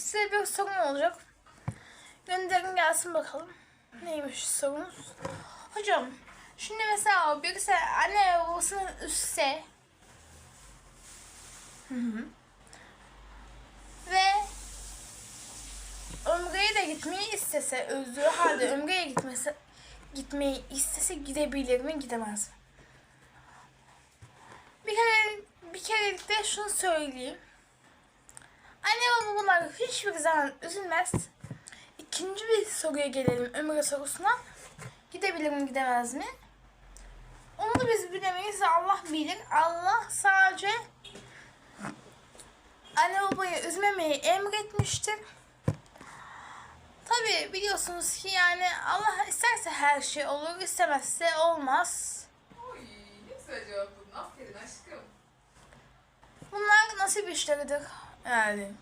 size bir sorum olacak. Gönderin gelsin bakalım. Neymiş sorunuz? Hocam şimdi mesela birisi anne ve babasını üstse Hı hı. ve Ömre'ye de gitmeyi istese, özlüğü halde Ömre'ye gitmesi, gitmeyi istese gidebilir mi, gidemez mi? Bir kere, bir kerelikte şunu söyleyeyim. Anne babalar hiçbir zaman üzülmez. İkinci bir soruya gelelim Ömre sorusuna. Gidebilir mi, gidemez mi? Onu da biz bilemeyiz. Allah bilir. Allah sadece anne babayı üzmemeyi emretmiştir. Tabi biliyorsunuz ki yani Allah isterse her şey olur, istemezse olmaz. Oy ne güzel cevap buldun. Aferin aşkım. Bunlar nasip işleridir. Yani